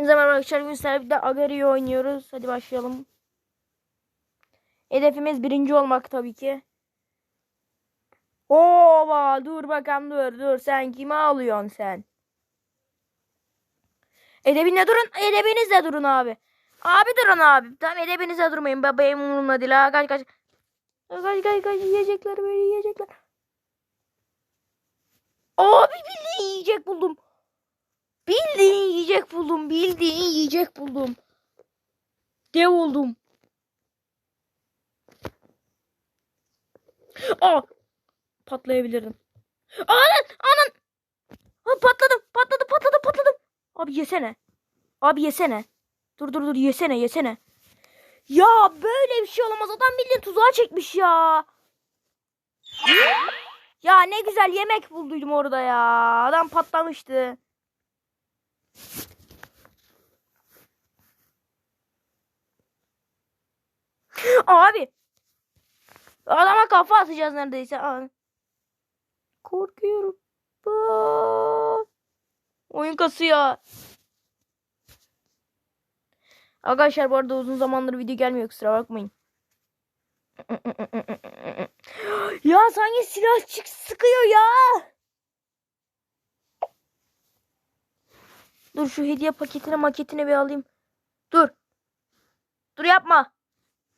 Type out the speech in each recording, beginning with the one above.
Zaman arkadaşlar bugün sizlerle Agari'yi oynuyoruz. Hadi başlayalım. Hedefimiz birinci olmak tabii ki. Ova dur bakalım dur dur sen kime alıyorsun sen? Edebinle durun edebinizle durun abi. Abi durun abi. Tamam edebinizle durmayın. Benim umurumda değil ha. Kaç kaç. Kaç kaç kaç yiyecekler böyle yiyecekler. Abi bildiğin yiyecek buldum. Bildiğin yiyecek buldum. Bildiğin yiyecek buldum. Dev oldum. Aa! Patlayabilirdim. Anan! Anan! Ha, patladım. Patladım. Patladım. Patladım. Abi yesene. Abi yesene. Dur dur dur yesene yesene. Ya böyle bir şey olamaz. Adam bildiğin tuzağa çekmiş ya. Ya ne güzel yemek bulduydum orada ya. Adam patlamıştı. Abi. Adama kafa atacağız neredeyse. Aa. Korkuyorum. Aa. Oyun kasıyor. Arkadaşlar bu arada uzun zamandır video gelmiyor kusura bakmayın. ya sanki silah çık sıkıyor ya. Dur şu hediye paketini maketini bir alayım. Dur. Dur yapma.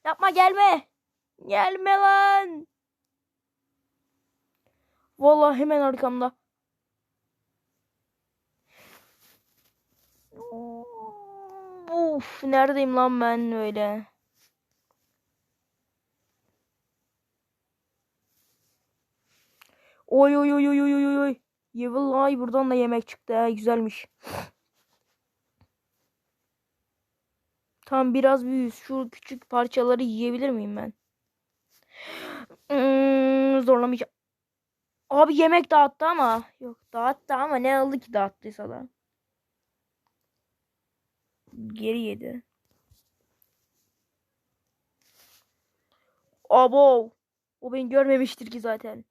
Yapma gelme. Gelme lan. Vallahi hemen arkamda. Uf, neredeyim lan ben öyle? Oy oy oy oy oy oy oy. Evil ay buradan da yemek çıktı. Ha, güzelmiş. Tam biraz büyüyüz. Şu küçük parçaları yiyebilir miyim ben? Hmm, zorlamayacağım. Abi yemek dağıttı ama. Yok dağıttı ama ne aldı ki dağıttıysa da. Geri yedi. Abo. O beni görmemiştir ki zaten.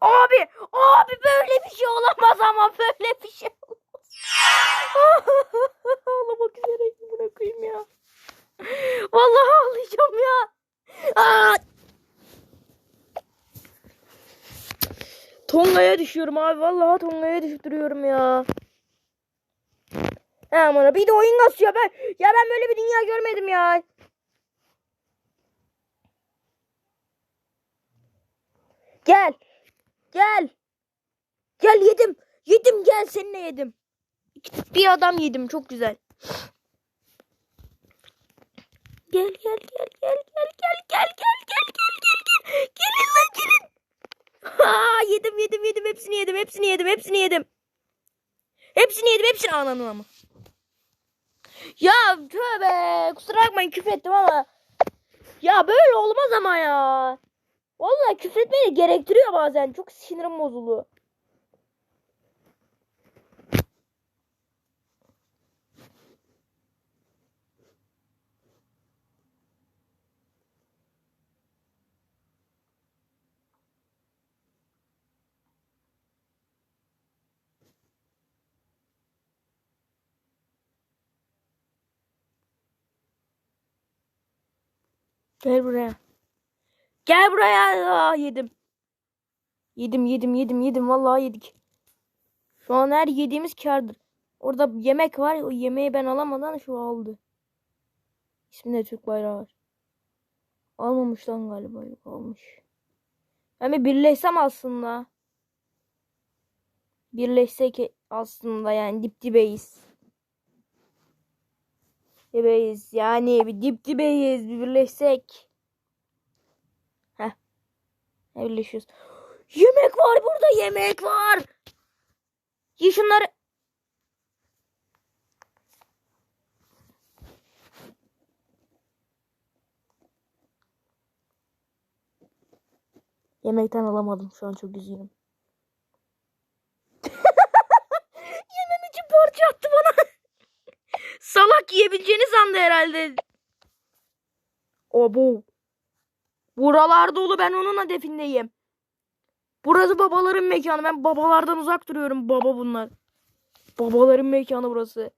Abi, abi böyle bir şey olamaz ama böyle bir şey olamaz. Ağlamak üzereyim bırakayım ya. Vallahi ağlayacağım ya. Aa! Düşüyorum abi. Vallahi Tonga'ya düşüp duruyorum ya. Aman bir de oyun kasıyor ben. Ya ben böyle bir dünya görmedim ya. Gel. Gel. Gel yedim. Yedim gel seninle yedim. Bir adam yedim çok güzel. Gel gel gel gel gel gel gel gel gel gel gel gel. Gelin lan gelin. Ha, yedim yedim yedim hepsini yedim hepsini yedim hepsini yedim. Hepsini yedim hepsini ananı ama. Ya tövbe kusura bakmayın küfür ettim ama. Ya böyle olmaz ama ya. Vallahi küfretmeyi de gerektiriyor bazen. Çok sinirim bozuluyor. Gel buraya. Gel buraya. Aa, yedim. Yedim yedim yedim yedim. Vallahi yedik. Şu an her yediğimiz kardır. Orada yemek var. O yemeği ben alamadan şu aldı. İsminde Türk bayrağı var. Almamış lan galiba. Yok almış. Bir birleşsem aslında. Birleşsek aslında yani dip dibeyiz. Dibeyiz. Yani bir dip dibeyiz. Bir birleşsek. Heh. Ne birleşiyoruz. Yemek var burada yemek var. Ye şunları. Yemekten alamadım şu an çok üzgünüm. Yemem için parça attı bana. Salak yiyebileceğini sandı herhalde. Abo. Buralar dolu ben onun hedefindeyim. Burası babaların mekanı. Ben babalardan uzak duruyorum. Baba bunlar. Babaların mekanı burası.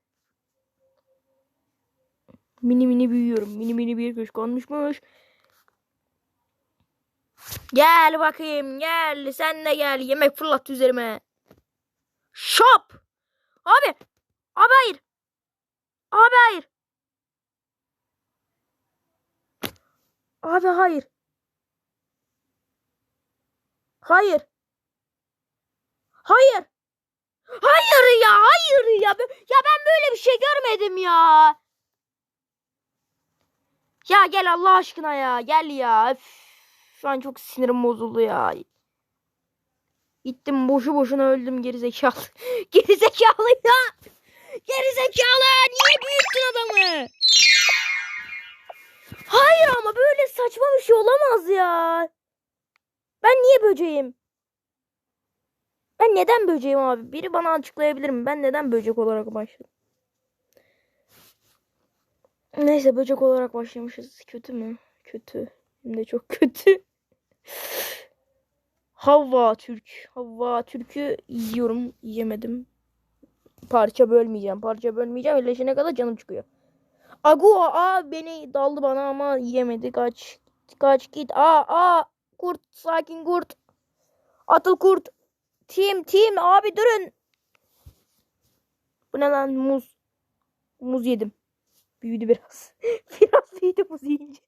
Mini mini büyüyorum. Mini mini bir kuş konmuşmuş. Gel bakayım gel. Sen de gel. Yemek fırlat üzerime. Şop. Abi. Abi hayır. Abi hayır. Abi hayır. Hayır. Hayır. Hayır ya, hayır ya. Ya ben böyle bir şey görmedim ya. Ya gel Allah aşkına ya. Gel ya. Üf, şu an çok sinirim bozuldu ya. Gittim boşu boşuna öldüm gerizekalı. gerizekalı ya. Gerizekalı. Niye büyüttün adamı? Hayır ama böyle saçma bir şey olamaz ya. Ben niye böceğim? Ben neden böceğim abi? Biri bana açıklayabilir mi? Ben neden böcek olarak başladım? Neyse böcek olarak başlamışız. Kötü mü? Kötü. Hem de çok kötü. Havva Türk. Havva Türk'ü yiyorum. Yiyemedim. Parça bölmeyeceğim. Parça bölmeyeceğim. Birleşene kadar canım çıkıyor. Agu a beni daldı bana ama yiyemedi. Kaç. Kaç git. Aa aa. Kurt sakin kurt. Atıl kurt. Tim tim abi durun. Bu ne lan muz. Muz yedim. Büyüdü biraz. biraz büyüdü muz yiyince.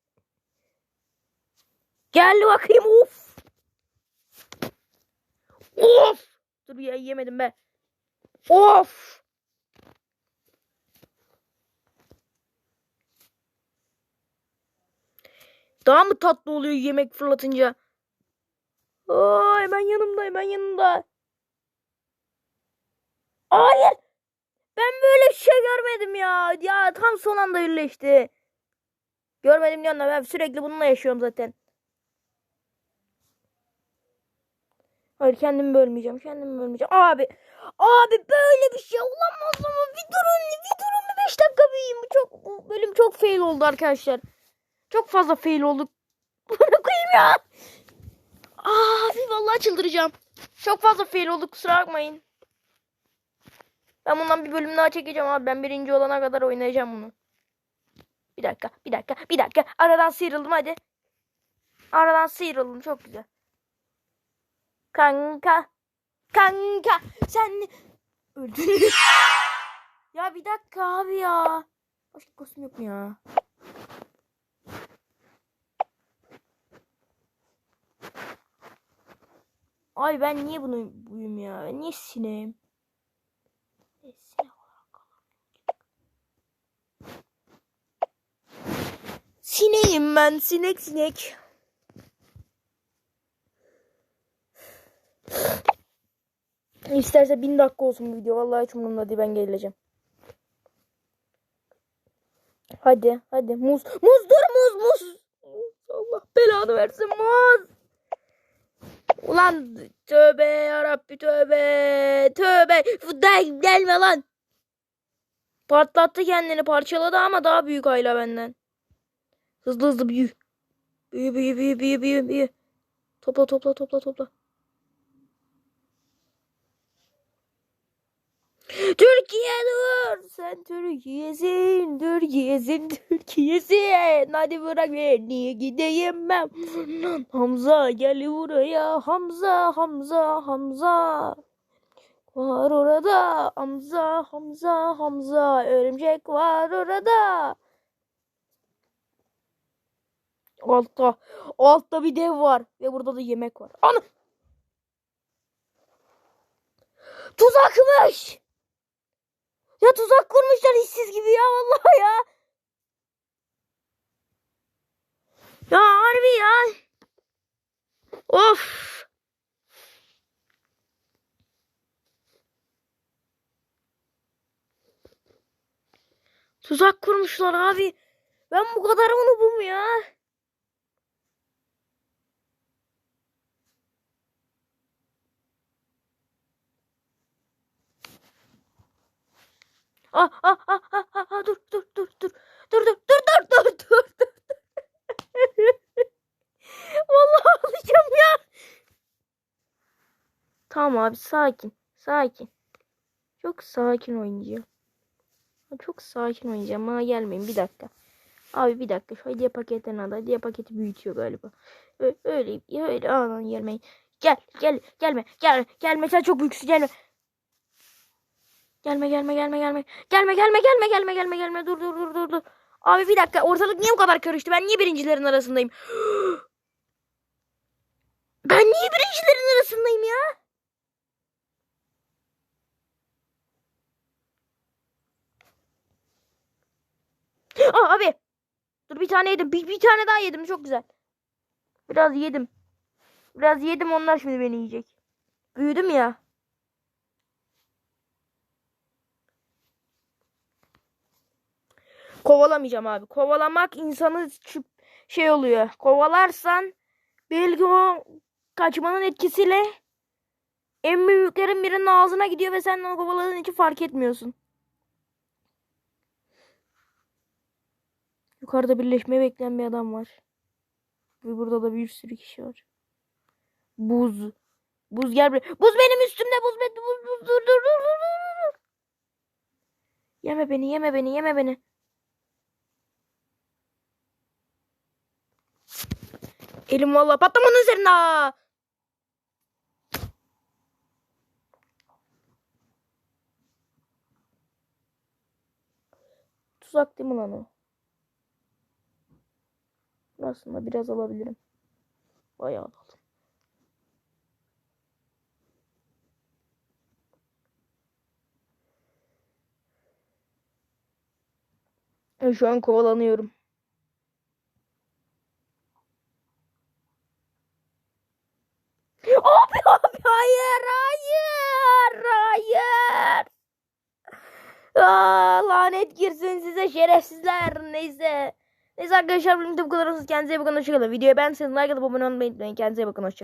Gel bakayım of. Of. Dur ya yemedim be. Of. Daha mı tatlı oluyor yemek fırlatınca? Ay ben yanımdayım ben yanımda. Hayır. Ben böyle bir şey görmedim ya. Ya tam son anda birleşti. Görmedim diyorum da ben sürekli bununla yaşıyorum zaten. Hayır kendimi bölmeyeceğim. Kendimi bölmeyeceğim. Abi. Abi böyle bir şey olamaz ama bir durun. Bir durun bir 5 dakika büyüyeyim. Bu çok bu bölüm çok fail oldu arkadaşlar. Çok fazla fail olduk. Bunu koyayım ya. Abi vallahi çıldıracağım. Çok fazla fail olduk kusura bakmayın. Ben bundan bir bölüm daha çekeceğim abi. Ben birinci olana kadar oynayacağım bunu. Bir dakika, bir dakika, bir dakika. Aradan sıyrıldım hadi. Aradan sıyrıldım çok güzel. Kanka. Kanka. Sen öldün. ya bir dakika abi ya. Başka kostüm yok mu ya? Ay ben niye bunu buyum ya? Ben niye sineğim? Ne sinek olarak kalırım? Sineğim ben sinek sinek. İsterse bin dakika olsun bu video. Vallahi hiç umurumda değil ben geleceğim. Hadi hadi muz. Muz dur muz muz. Allah belanı versin muz. Ulan tövbe yarabbi tövbe. Tövbe. Gel, gelme lan. Patlattı kendini parçaladı ama daha büyük hala benden. Hızlı hızlı büyü. Büyü büyü büyü büyü büyü büyü. Topla topla topla topla. Türkiye dur. Sen Türkiye'sin. Türkiye'sin. Türkiye'sin. Hadi bırak beni gideyim ben. Hamza gel buraya. Hamza Hamza Hamza. Var orada. Hamza Hamza Hamza. Örümcek var orada. Altta. Altta bir dev var. Ve burada da yemek var. Ana. Tuzakmış. Ya tuzak kurmuşlar işsiz gibi ya vallahi ya. Ya harbi ya. Of. Tuzak kurmuşlar abi. Ben bu kadar unubum ya. Ah ah ah ah ah ah, dur dur dur dur. Dur dur dur dur dur dur dur. Vallahi alacağım ya. Tamam abi sakin. Sakin. Çok sakin oynayacağım. Çok sakin oynayacağım. Bana gelmeyin bir dakika. Abi bir dakika. Şu hediye paketlerini al. Hediye paketi büyütüyor galiba. Ö- Öyle öyle anan gelmeyin. Gel gel gelme gelme gelme sen çok büyüksün gelme. Gelme gelme gelme gelme. Gelme gelme gelme gelme gelme gelme. Dur dur dur dur dur. Abi bir dakika ortalık niye bu kadar karıştı? Ben niye birincilerin arasındayım? Ben niye birincilerin arasındayım ya? Aa, abi. Dur bir tane yedim. Bir, bir tane daha yedim. Çok güzel. Biraz yedim. Biraz yedim onlar şimdi beni yiyecek. Büyüdüm ya. Kovalamayacağım abi. Kovalamak insanı şey oluyor. Kovalarsan belki o kaçmanın etkisiyle en büyüklerin birinin ağzına gidiyor ve sen onu kovaladığın için fark etmiyorsun. Yukarıda birleşmeyi bekleyen bir adam var. Ve burada da bir sürü kişi var. Buz. Buz gel buraya. Buz benim üstümde buz buz buz buz dur dur dur dur dur. Yeme beni yeme beni yeme beni. Elim valla patlamanın üzerinde. ha. Tuzak değil mi lan o? Aslında biraz alabilirim. Bayağı aldım. E, Şu an kovalanıyorum. Abi abi hayır hayır hayır. Aa, lanet girsin size şerefsizler neyse. Neyse arkadaşlar de bu kadar olsun. Kendinize iyi bakın hoşçakalın. Videoyu beğendiyseniz like atıp abone olmayı unutmayın. Kendinize iyi bakın hoşçakalın.